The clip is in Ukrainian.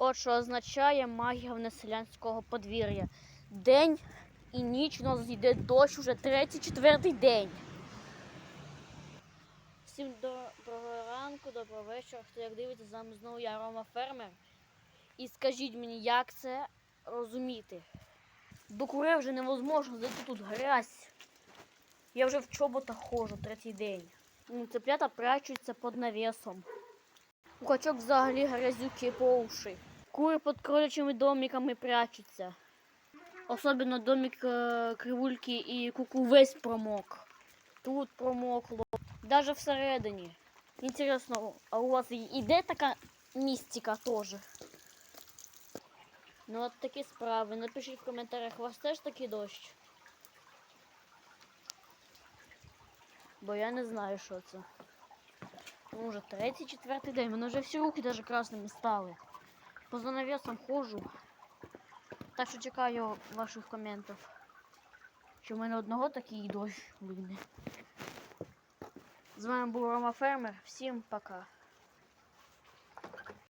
От що означає магія внеселянського подвір'я. День і ніч у нас йде дощ уже третій, четвертий день. Всім доброго ранку, доброго вечора. Хто як дивиться, з вами знову я Рома Фермер. І скажіть мені, як це розуміти? До кури вже невозможно, зайти тут грязь. Я вже в чоботах ходжу третій день. Цеплята прячуться під навісом. У качок взагалі грязюки по уші. Кури під кролячими домиками прячуться. Особливо домик е, кривульки і куку весь промок. Тут промокло. Даже всередині. Інтересно, а у вас іде така містика теж? Ну от такі справи. Напишіть в коментарях, у вас теж такий дощ? Бо я не знаю, що це тому вже третій, четвертий день. Вони вже всі руки даже красними стали. По занавесам ходжу. Так що чекаю ваших коментів. Що в мене одного такий дощ вийде. З вами був Рома Фермер. Всім пока.